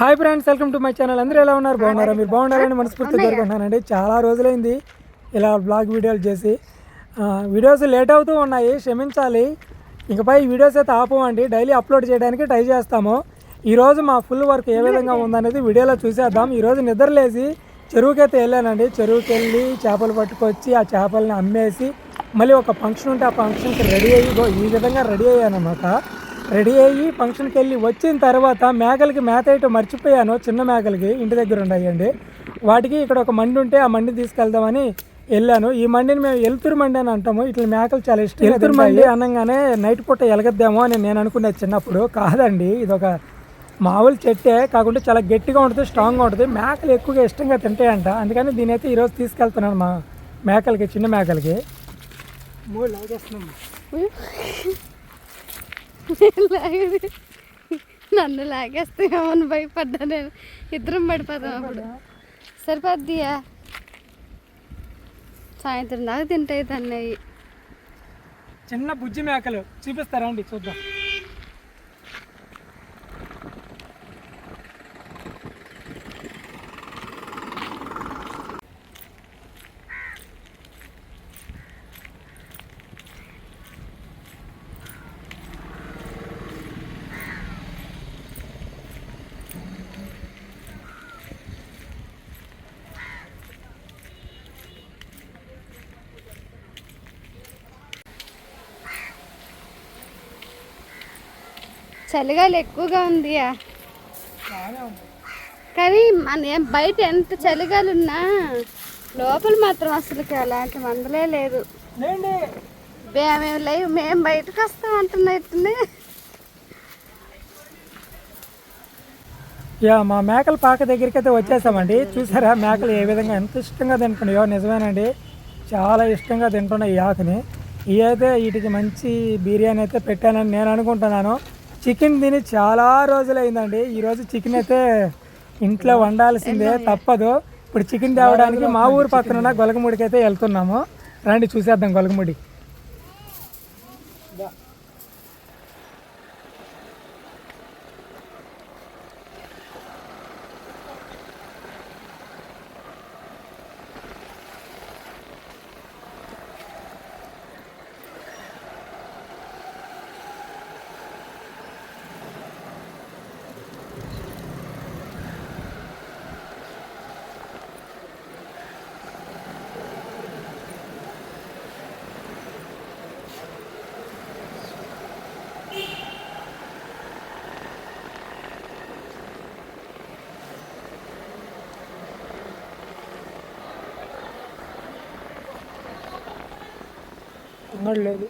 Hi friends welcome to my channel. అందరూ ఎలా ఉన్నారు? బాగున్నారా? మీరు బాగున్నారని మనస్ఫూర్తిగా కోరుకుంటున్నానండి. చాలా రోజులైంది ఇలా బ్లాగ్ వీడియోలు చేసి. వీడియోస్ లేట్ అవుతూ ఉన్నాయి క్షమించాలి. ఇకపై వీడియోస్ అయితే ఆపమండి డైలీ అప్లోడ్ చేయడానికి ట్రై చేస్తాము. ఈరోజు మా ఫుల్ వర్క్ ఏ విధంగా ఉందనేది వీడియోలో చూసేద్దాం. ఈరోజు నిద్రలేసి చెరువుకి అయితే వెళ్ళానండి. చెరువుకి వెళ్ళి చేపలు పట్టుకొచ్చి ఆ చేపల్ని అమ్మేసి మళ్ళీ ఒక ఫంక్షన్ ఉంటే ఆ ఫంక్షన్కి రెడీ అయ్యి ఈ విధంగా రెడీ అయ్యానమాట రెడీ అయ్యి ఫంక్షన్కి వెళ్ళి వచ్చిన తర్వాత మేకలకి మేత వేయటం మర్చిపోయాను చిన్న మేకలకి ఇంటి దగ్గర ఉన్నాయండి వాటికి ఇక్కడ ఒక మండి ఉంటే ఆ మండి తీసుకెళ్దామని వెళ్ళాను. ఈ మండిని మేము ఎలుతురు మండి అని అంటాము. ఇట్లా మేకలు చాలా ఇష్టం ఎలుతురు మండి అనగానే నైట్ పూట ఎలగద్దామో అని నేను అనుకునేది చిన్నప్పుడు. కాదండి ఇది ఒక మామూలు చెట్టే కాకుండా చాలా గట్టిగా ఉంటుంది స్ట్రాంగ్గా ఉంటుంది. మేకలు ఎక్కువగా ఇష్టంగా తింటాయంట. అందుకని దీని అయితే ఈరోజు తీసుకెళ్తున్నాను మా మేకలకి చిన్న మేకలకి. మూడు లాగేస్తున్నాం. లాగేది నన్ను లాగేస్తామని భయపడ్డా నేను? ఇద్దరం పడిపోతాం అప్పుడు. సరిపోద్దియా? సాయంత్రం దాకా తింటాయి తన్నయ్యి. చిన్న బుజ్జి మేకలు. చూపిస్తారా అండి? చూద్దాం. చలిగాలి ఎక్కువగా ఉంది. కానీ మన బయట ఎంత చలిగాలి ఉన్నా లోపల మాత్రం అసలుకి అలాంటి మందలే లేదు. లేండి మేము లేవు మేము బయటకు వస్తాం అంటున్నట్టుంది యా మా మేకల పాక దగ్గరికి అయితే వచ్చేసామండి. చూసారా మేకలు ఏ విధంగా ఎంత ఇష్టంగా తింటున్నాయో నిజమేనండి. చాలా ఇష్టంగా తింటున్నాయి ఈ ఆకుని. అయితే వీటికి మంచి బిర్యానీ అయితే పెట్టానని నేను అనుకుంటున్నాను. చికెన్ తిని చాలా రోజులైందండి. ఈరోజు చికెన్ అయితే ఇంట్లో వండాల్సిందే తప్పదు. ఇప్పుడు చికెన్ తేవడానికి మా ఊరు పక్కన ఉన్న గొలగముడికి అయితే వెళ్తున్నాము. రండి చూసేద్దాం గొలగముడి. అంగడి లేదు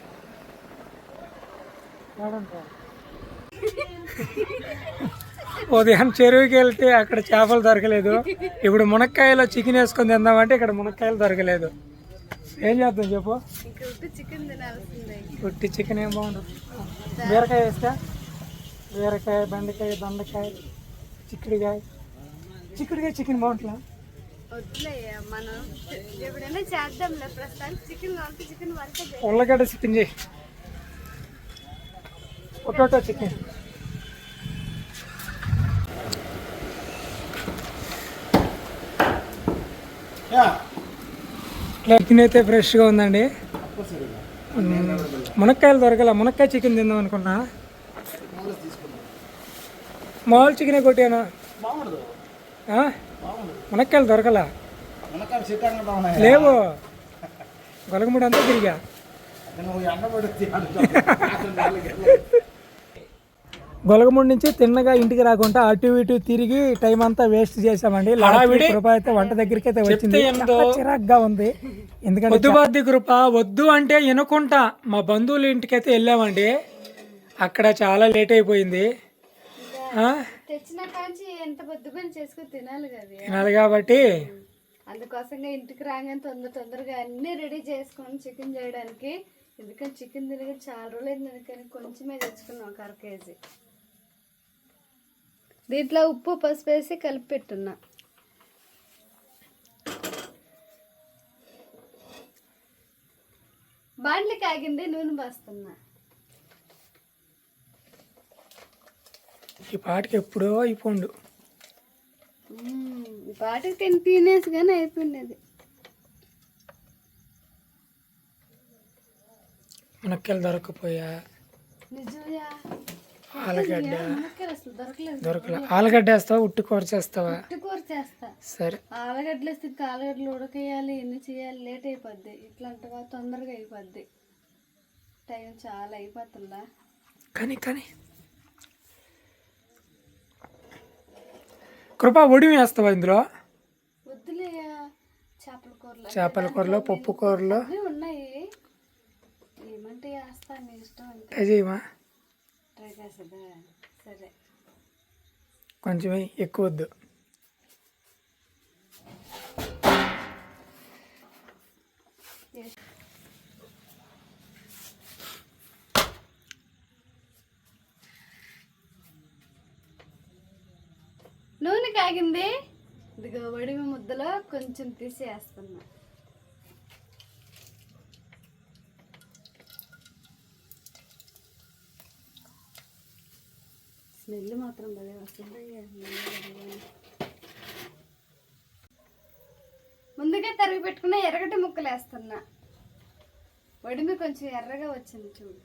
ఉదయం చెరువుకి వెళ్తే అక్కడ చేపలు దొరకలేదు. ఇప్పుడు మునక్కాయలో చికెన్ వేసుకొని తిందామంటే ఇక్కడ మునక్కాయలు దొరకలేదు. ఏం చేద్దాం చెప్పు? చికెన్ ఉట్టి చికెన్ ఏం బాగుంటుంది బీరకాయ వేస్తా? బీరకాయ బెండకాయ దొండకాయ చిక్కుడుకాయ. చిక్కుడుకాయ చికెన్ బాగుంటుందా? ఉల్లగడ్డ చికెన్ చేయి. Potato chicken. చికెన్ అయితే ఫ్రెష్గా ఉందండి. మునక్కాయలు దొరకల మునక్కాయ చికెన్ తిందాం అనుకున్నా. మామూలు చికెనే కొట్టాను? ఆ? మునక్కాయలు దొరకలా? లేవు. గొలగముడి అంతా తిరిగా. గొలగముడి నుంచి తిన్నగా ఇంటికి రాకుండా అటు ఇటు తిరిగి టైం అంతా వేస్ట్ చేసామండి లాస్ట్ కృప అయితే వంట దగ్గరికి అయితే వచ్చింది. చిరాగ్గా ఉంది. ఎందుకంటే వద్దు కృప వద్దు అంటే వినుకుంటా మా బంధువుల ఇంటికి అయితే వెళ్ళామండి. అక్కడ చాలా లేట్ అయిపోయింది. ఆ? తెచ్చిన కాంచి ఎంత పని చేసుకుని తినాలి కదా తినాలి కాబట్టి అందుకోసంగా ఇంటికి రాగానే తొందర తొందరగా అన్నీ రెడీ చేసుకొని చికెన్ చేయడానికి. ఎందుకంటే చికెన్ తిరిగి చాలా రోజులైంది అందుకని కొంచెమే తెచ్చుకున్నాం ఒక అర కేజీ. దీంట్లో ఉప్పు పసుపు వేసి కలిపి పెట్టున్నా. బాండ్లకి కాగింది నూనె పోస్తున్నా. ఈ పాటకి ఎప్పుడో అయిపోండు. ఈ పాటికి తిని తినేసి కానీ అయిపోయింది మునక్కాయలు దొరకపోయా? ఆలుగడ్డ. దొరకలే. ఆలుగడ్డ వేస్తావా ఉట్టి కూర చేస్తావా? కూర చేస్తా. సరే. ఆలుగడ్డలు వేస్తే ఇంకా ఆలుగడ్డలు ఉడకేయాలి ఎన్ని చేయాలి లేట్ అయిపోద్ది. ఇట్లాంటివా తొందరగా అయిపోద్ది. టైం చాలా అయిపోతుందా? కానీ కానీ కృప ఒడిమి వేస్తావా ఇందులో? చేపల కూరలో పప్పు కూరలో? ట్రై చేయమా కొంచెం వేయి, ఎక్కువ ఇదిగో వడిమి ముద్దలో కొంచెం తీసి వేస్తున్నా స్మెల్ మాత్రం భలే వస్తుంది. ముందుగా తరిగి పెట్టుకున్న ఎర్రగడ్డ ముక్కలు వేస్తున్నా వడిమి కొంచెం ఎర్రగా వచ్చింది చూడు.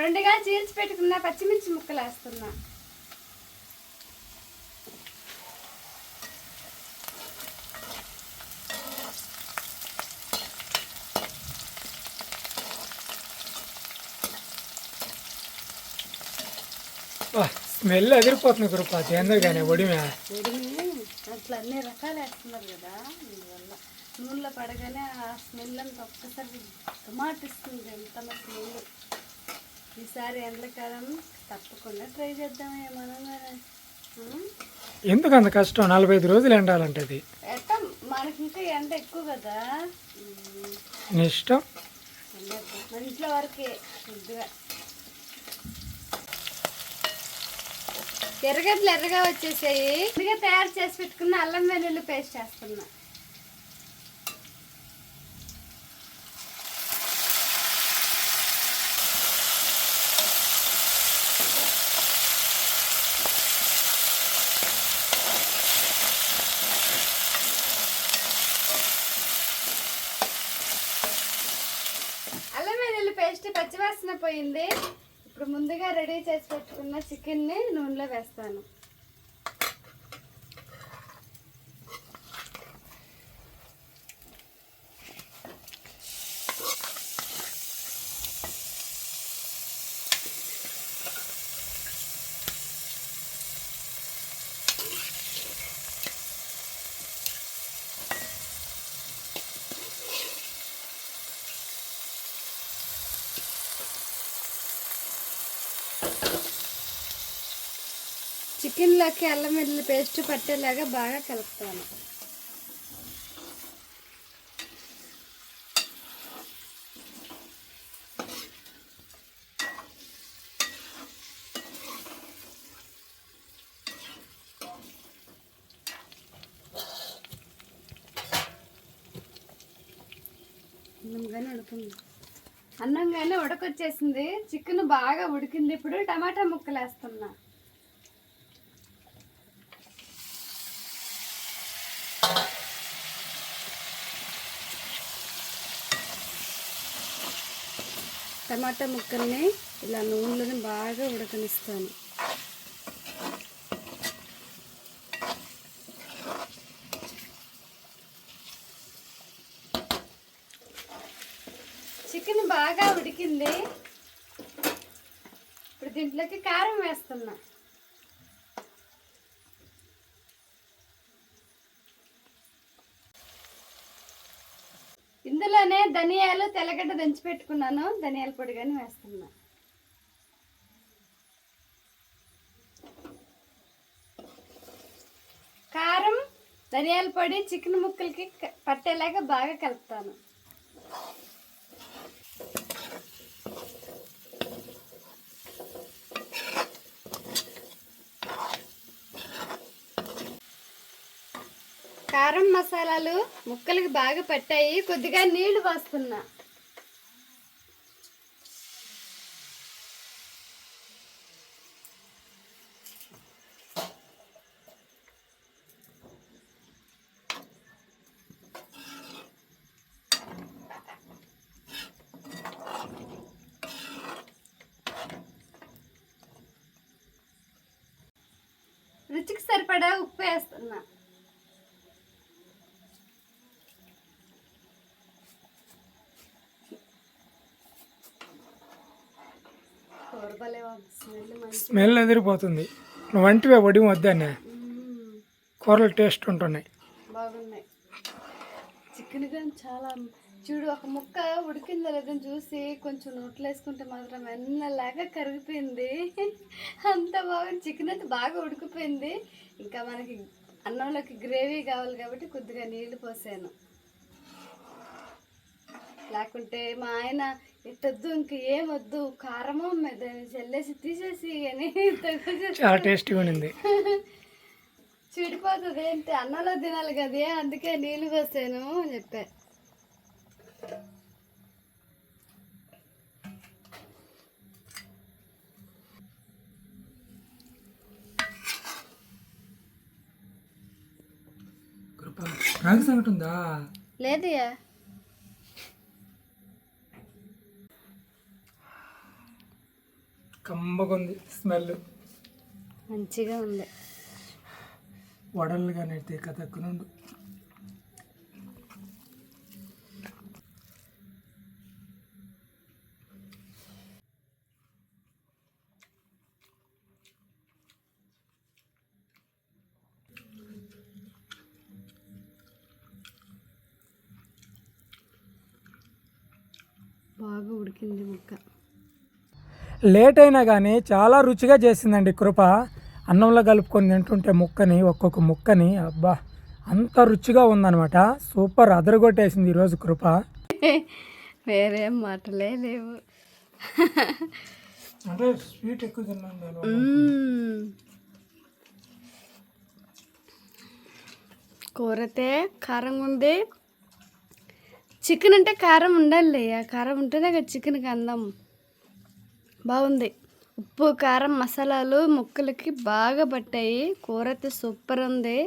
రెండుగా చీల్చి పెట్టుకున్న పచ్చిమిర్చి ముక్కలు వేస్తున్నా స్మెల్ ఎదిరిపోతుంది కృప తేందరు కానీ ఒడిమే అట్లా అన్ని రకాలు వేస్తున్నారు కదా అందువల్ల నూనెలో పడగానే ఆ స్మెల్ అంతా ఒక్కసారి టమాటిస్తుంది ఎంత స్మెల్. ఈసారి ఎండాకాలం తప్పకుండా ట్రై చేద్దామే మనం ఉం? ఎందుకు అంత కష్టం? నలభై ఐదు రోజులు ఎండాలంటే అది. మనకి ఇంకా ఎండ ఎక్కువ కదా. నీ ఇష్టం. మన ఇంట్లో వరకే కొద్దిగా ఎర్రగడ్డలు ఎర్రగా వచ్చేసాయి. ముందుగా తయారు చేసి పెట్టుకున్న అల్లం వెల్లుల్లి పేస్ట్ చేస్తున్నా అల్లం వెల్లుల్లి పేస్ట్ పచ్చివాసన పోయింది. ఇప్పుడు ముందుగా రెడీ చేసి పెట్టుకున్న చికెన్ని నూనెలో వేస్తాను. చికెన్లోకి అల్లం వెల్లుల్లి పేస్ట్ పట్టేలాగా బాగా కలుపుతాను. అన్నంగానే ఉడుకుంది. అన్నంగానే ఉడకొచ్చేసింది. చికెన్ బాగా ఉడికింది. ఇప్పుడు టమాటా ముక్కలు వేస్తున్నా టమాటా ముక్కల్ని ఇలా నూనెలోనే బాగా ఉడకనిస్తాను. చికెన్ బాగా ఉడికింది. ఇప్పుడు దీంట్లోకి కారం వేస్తున్నా. ధనియాలు తెల్లగడ్డ దంచి పెట్టుకున్నాను. ధనియాల పొడి కానీ వేస్తున్నా. కారం ధనియాల పొడి చికెన్ ముక్కలకి పట్టేలాగా బాగా కలుపుతాను. కారం మసాలాలు ముక్కలకి బాగా పట్టాయి. కొద్దిగా నీళ్ళు పోస్తున్నా. రుచికి సరిపడా ఉప్పు వేస్తున్నా. స్మెల్ ఎదిరిపోతుంది. నువ్వు వంటివే వడి వద్దనే. కూరలు టేస్ట్ ఉంటున్నాయి. బాగున్నాయి. చికెన్ కానీ చాలా చూడు ఒక ముక్క ఉడికిందో లేదని చూసి కొంచెం నోట్లో వేసుకుంటే మాత్రం వెన్నలాగా కరిగిపోయింది. అంత బాగుంది. చికెన్ అయితే బాగా ఉడికిపోయింది. ఇంకా మనకి అన్నంలోకి గ్రేవీ కావాలి కాబట్టి కొద్దిగా నీళ్ళు పోసాను. లేకుంటే మా ఆయన ఎట్టొద్దు ఇంక ఏమొద్దు కారమో మీద చెల్లేసి తీసేసి అని చాలా టేస్టీగా ఉండింది. చెడిపోతుంది ఏంటి? అన్నంలో తినాలి కదే అందుకే నీళ్ళు పోసాను అని చెప్పా. రాగి సంగటి ఉందా? లేదయ్యా. కమ్మగా ఉంది స్మెల్. మంచిగా ఉంది. వడలు కానీ తీక తక్కునుండు బాగా ఉడికింది ముక్క. లేట్ అయినా కానీ చాలా రుచిగా చేసిందండి కృప. అన్నంలో కలుపుకొని తింటుంటే ముక్కని ఒక్కొక్క ముక్కని అబ్బా అంత రుచిగా ఉందన్నమాట. సూపర్ అదరగొట్టేసింది ఈరోజు కృప. వేరే మాటలే లేవు. అంటే స్వీట్ ఎక్కువ తిన్నాను. కూరతే కారంగా ఉంది. చికెన్ అంటే కారం ఉండాలి కారం ఉంటేనే కదా చికెన్కి అందం. బాగుంది. ఉప్పు కారం మసాలాలు ముక్కలకి బాగా పట్టాయి. కూర అయితే సూపర్ ఉంది.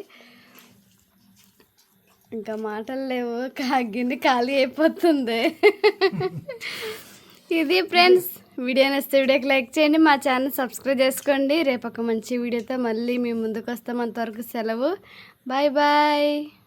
ఇంకా మాటలు లేవు. కాగింది ఖాళీ అయిపోతుంది. ఇది ఫ్రెండ్స్ వీడియో నచ్చితే వీడియోకి లైక్ చేయండి. మా ఛానల్ సబ్స్క్రైబ్ చేసుకోండి. రేపు ఒక మంచి వీడియోతో మళ్ళీ మీ ముందుకు వస్తాం. అంతవరకు సెలవు. Bye bye.